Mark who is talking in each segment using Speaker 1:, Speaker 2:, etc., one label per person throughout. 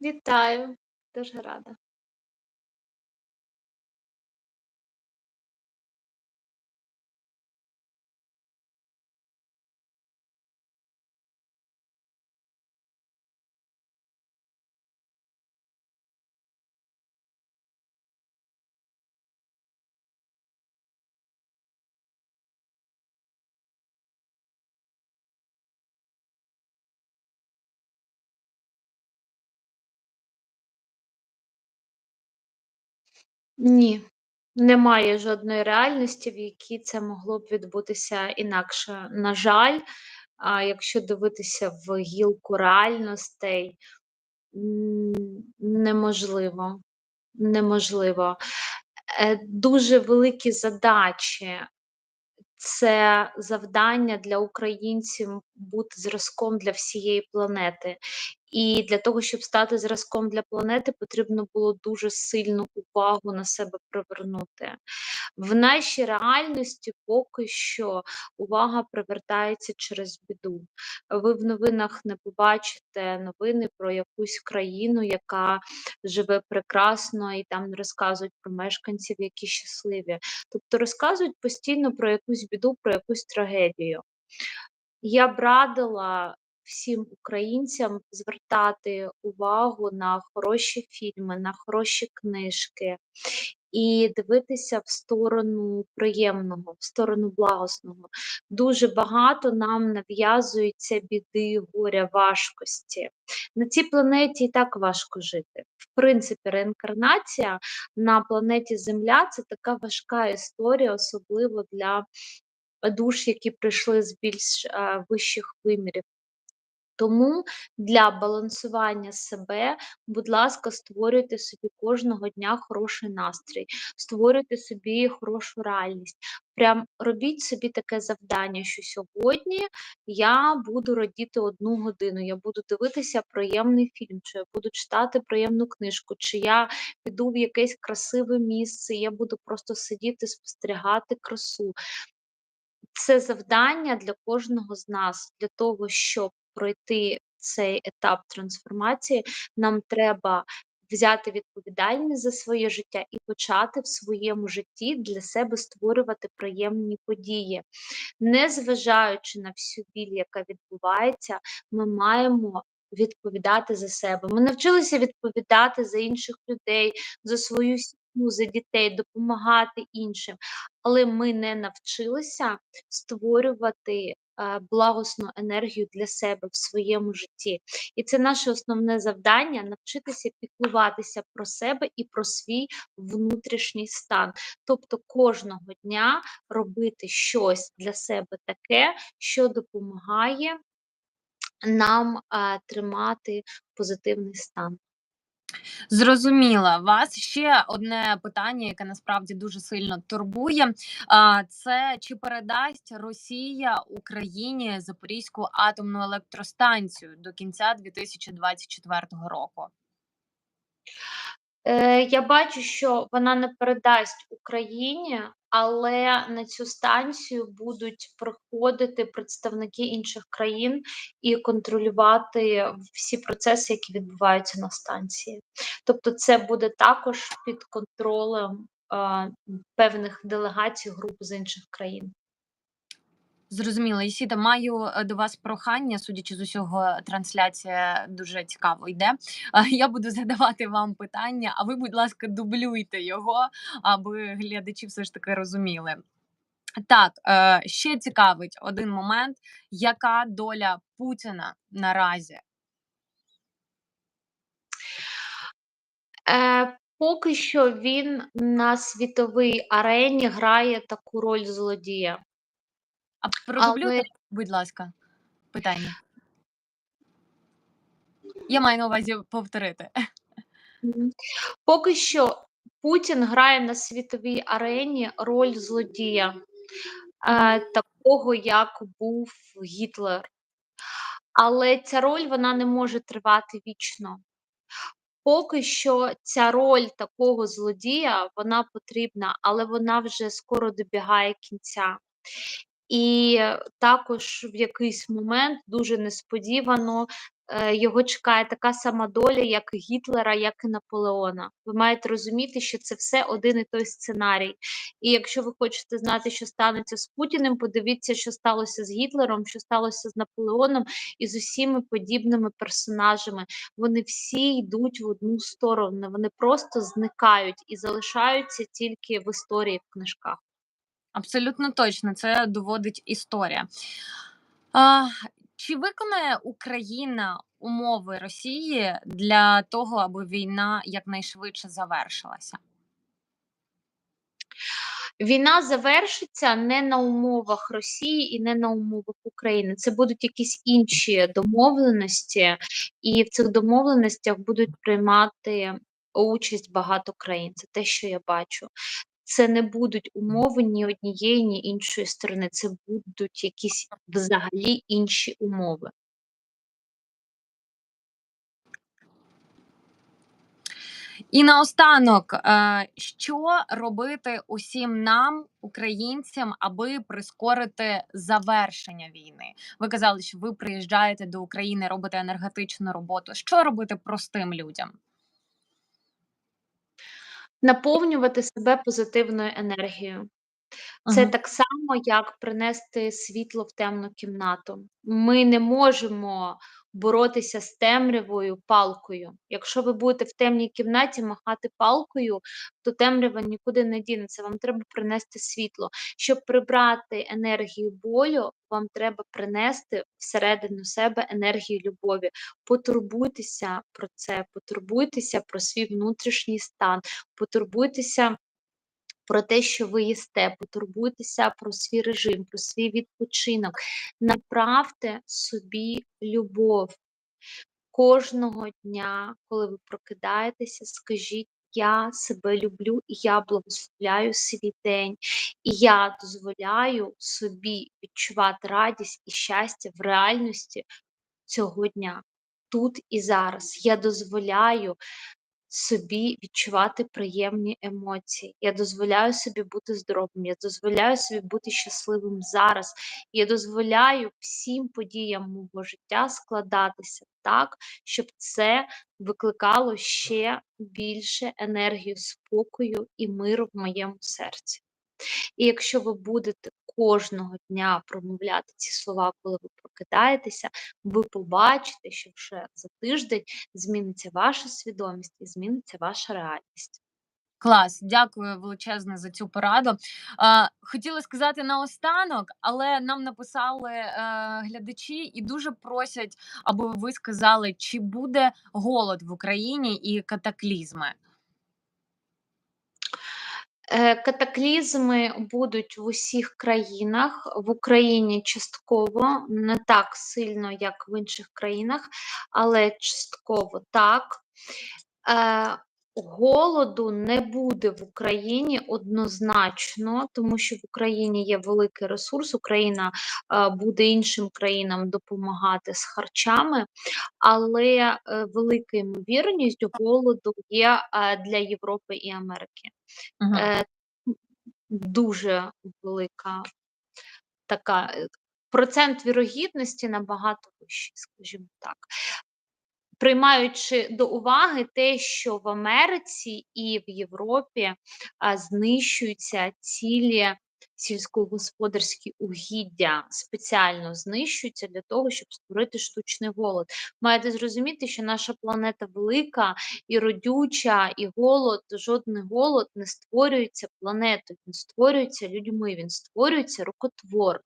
Speaker 1: Вітаю, дуже рада. Ні, немає жодної реальності, в якій це могло б відбутися інакше. На жаль, а, якщо дивитися в гілку реальностей, неможливо, неможливо. Е, дуже великі задачі. Це завдання для українців бути зразком для всієї планети. І для того, щоб стати зразком для планети, потрібно було дуже сильну увагу на себе привернути. В нашій реальності поки що увага привертається через біду. Ви в новинах не побачите новини про якусь країну, яка живе прекрасно, і там розказують про мешканців, які щасливі. Тобто розказують постійно про якусь біду, про якусь трагедію. Я б радила всім українцям звертати увагу на хороші фільми, на хороші книжки і дивитися в сторону приємного, в сторону благосного. Дуже багато нам нав'язується біди, горя, важкості. На цій планеті і так важко жити. В принципі, реінкарнація на планеті Земля це така важка історія, особливо для душ, які прийшли з більш е, вищих вимірів. Тому для балансування себе, будь ласка, створюйте собі кожного дня хороший настрій, створюйте собі хорошу реальність. Прям робіть собі таке завдання, що сьогодні я буду радіти одну годину, я буду дивитися приємний фільм, чи я буду читати приємну книжку, чи я піду в якесь красиве місце, я буду просто сидіти, спостерігати красу. Це завдання для кожного з нас, для того, щоб пройти цей етап трансформації, нам треба взяти відповідальність за своє життя і почати в своєму житті для себе створювати приємні події. Незважаючи на всю біль, яка відбувається, ми маємо відповідати за себе. Ми навчилися відповідати за інших людей, за свою сім'ю, за дітей, допомагати іншим, але ми не навчилися створювати благосну енергію для себе в своєму житті. І це наше основне завдання навчитися піклуватися про себе і про свій внутрішній стан. Тобто кожного дня робити щось для себе таке, що допомагає нам тримати позитивний стан.
Speaker 2: Зрозуміла вас ще одне питання, яке насправді дуже сильно турбує. Це чи передасть Росія Україні Запорізьку атомну електростанцію до кінця 2024 року?
Speaker 1: Е, я бачу, що вона не передасть Україні, але на цю станцію будуть приходити представники інших країн і контролювати всі процеси, які відбуваються на станції. Тобто, це буде також під контролем е, певних делегацій груп з інших країн.
Speaker 2: Зрозуміло, Ісіда, маю е, до вас прохання, судячи з усього, трансляція дуже цікаво йде. Я буду задавати вам питання, а ви, будь ласка, дублюйте його, аби глядачі все ж таки розуміли. Так, е, ще цікавить один момент: яка доля Путіна наразі?
Speaker 1: Е, Поки що він на світовій арені грає таку роль злодія.
Speaker 2: А продублюйте, будь ласка, питання. Я маю на увазі повторити.
Speaker 1: Поки що Путін грає на світовій арені роль злодія, е, такого, як був Гітлер. Але ця роль вона не може тривати вічно. Поки що ця роль такого злодія вона потрібна, але вона вже скоро добігає кінця. І також в якийсь момент дуже несподівано е, його чекає така сама доля, як Гітлера, як і Наполеона. Ви маєте розуміти, що це все один і той сценарій. І якщо ви хочете знати, що станеться з Путіним, подивіться, що сталося з Гітлером, що сталося з Наполеоном і з усіма подібними персонажами. Вони всі йдуть в одну сторону, вони просто зникають і залишаються тільки в історії в книжках.
Speaker 2: Абсолютно точно, це доводить історія. А, чи виконає Україна умови Росії для того, аби війна якнайшвидше завершилася?
Speaker 1: Війна завершиться не на умовах Росії і не на умовах України. Це будуть якісь інші домовленості, і в цих домовленостях будуть приймати участь багато країн. Це те, що я бачу. Це не будуть умови ні однієї, ні іншої сторони. Це будуть якісь взагалі інші умови.
Speaker 2: І наостанок, е, що робити усім нам, українцям, аби прискорити завершення війни? Ви казали, що ви приїжджаєте до України, робите енергетичну роботу. Що робити простим людям?
Speaker 1: Наповнювати себе позитивною енергією. Це
Speaker 2: Ага.
Speaker 1: так само, як принести світло в темну кімнату. Ми не можемо боротися з темрявою палкою. Якщо ви будете в темній кімнаті махати палкою, то темрява нікуди не дінеться. Вам треба принести світло. Щоб прибрати енергію болю, вам треба принести всередину себе енергію любові. Потурбуйтеся про це, потурбуйтеся про свій внутрішній стан, потурбуйтеся про те, що ви їсте, потурбуйтеся про свій режим, про свій відпочинок. Направте собі любов. Кожного дня, коли ви прокидаєтеся, скажіть, я себе люблю і я благословляю свій день, і я дозволяю собі відчувати радість і щастя в реальності цього дня, тут і зараз. Я дозволяю собі відчувати приємні емоції. Я дозволяю собі бути здоровим, я дозволяю собі бути щасливим зараз. Я дозволяю всім подіям мого життя складатися так, щоб це викликало ще більше енергію спокою і миру в моєму серці. І якщо ви будете кожного дня промовляти ці слова, коли ви прокидаєтеся, ви побачите, що вже за тиждень зміниться ваша свідомість і зміниться ваша реальність.
Speaker 2: Клас, дякую величезне за цю пораду. Хотіла сказати наостанок, але нам написали е, глядачі і дуже просять, аби ви сказали, чи буде голод в Україні і катаклізми.
Speaker 1: Е, Катаклізми будуть в усіх країнах, в Україні частково, не так сильно, як в інших країнах, але частково так. Голоду не буде в Україні однозначно, тому що в Україні є великий ресурс. Україна е, буде іншим країнам допомагати з харчами, але е, велика ймовірність голоду є е, для Європи і Америки. Е, дуже велика така процент вірогідності набагато вищий, скажімо так. Приймаючи до уваги те, що в Америці і в Європі знищуються цілі сільськогосподарські угіддя, спеціально знищуються для того, щоб створити штучний голод. Маєте зрозуміти, що наша планета велика і родюча, і голод, жодний голод не створюється планетою, він створюється людьми, він створюється рукотворно.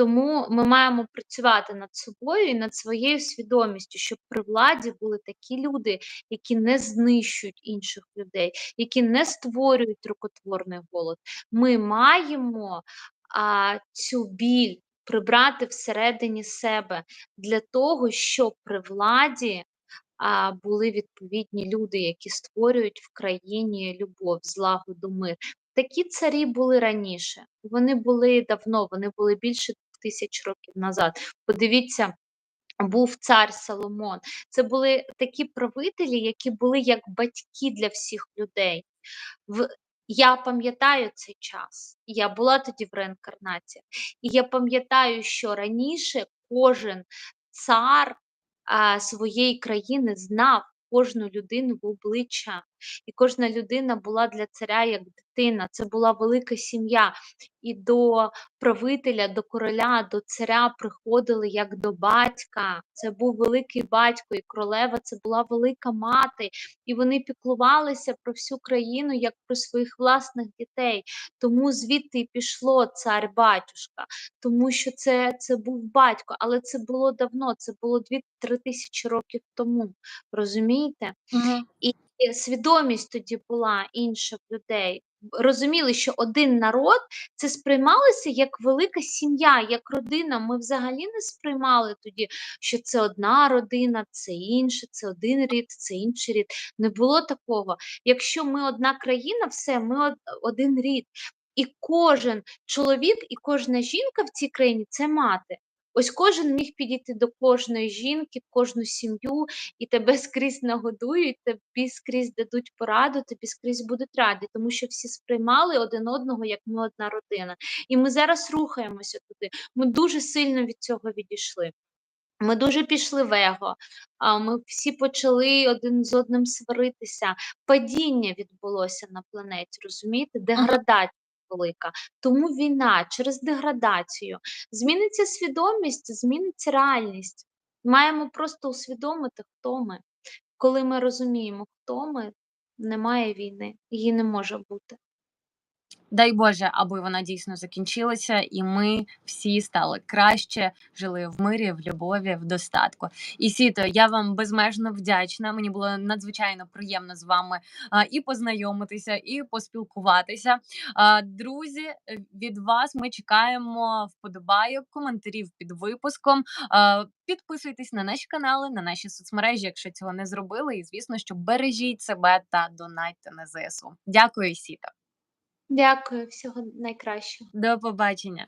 Speaker 1: Тому ми маємо працювати над собою і над своєю свідомістю, щоб при владі були такі люди, які не знищують інших людей, які не створюють рукотворний голод. Ми маємо а, цю біль прибрати всередині себе для того, щоб при владі а, були відповідні люди, які створюють в країні любов, злагоду, мир. Такі царі були раніше. Вони були давно, вони були більше тисяч років назад. Подивіться. Був цар Соломон. Це були такі правителі, які були як батьки для всіх людей. В... Я пам'ятаю цей час, я була тоді в реінкарнації, і я пам'ятаю, що раніше кожен цар а, своєї країни знав кожну людину в обличчя, і кожна людина була для царя як дитина. Це була велика сім'я. І до правителя, до короля, до царя приходили як до батька. Це був великий батько, і королева це була велика мати. І вони піклувалися про всю країну як про своїх власних дітей. Тому звідти і пішло цар-батюшка, тому що це, це був батько, але це було давно, це було 2-3 тисячі років тому. Розумієте?
Speaker 2: Мгм.
Speaker 1: І свідомість тоді була інша в людей. Розуміли, що один народ це сприймалося як велика сім'я, як родина. Ми взагалі не сприймали тоді, що це одна родина, це інша, це один рід, це інший рід. Не було такого. Якщо ми одна країна, все, ми один рід. І кожен чоловік і кожна жінка в цій країні це мати. Ось кожен міг підійти до кожної жінки, кожну сім'ю, і тебе скрізь нагодують, тобі скрізь дадуть пораду, тобі скрізь будуть раді, тому що всі сприймали один одного як ми одна родина. І ми зараз рухаємося туди. Ми дуже сильно від цього відійшли. Ми дуже пішли в его, а, ми всі почали один з одним сваритися. Падіння відбулося на планеті, розумієте? Деградація велика. Тому війна через деградацію. Зміниться свідомість, зміниться реальність. Маємо просто усвідомити, хто ми. Коли ми розуміємо, хто ми, немає війни, її не може бути.
Speaker 2: Дай Боже, аби вона дійсно закінчилася, і ми всі стали краще, жили в мирі, в любові, в достатку. І Сіто, я вам безмежно вдячна. Мені було надзвичайно приємно з вами а, і познайомитися, і поспілкуватися. А, друзі, від вас ми чекаємо вподобайок, коментарів під випуском. А, підписуйтесь на наші канали, на наші соцмережі, якщо цього не зробили. І звісно, що бережіть себе та донайте на ЗСУ. Дякую, Сіто.
Speaker 1: Дякую, всього найкращого.
Speaker 2: До побачення.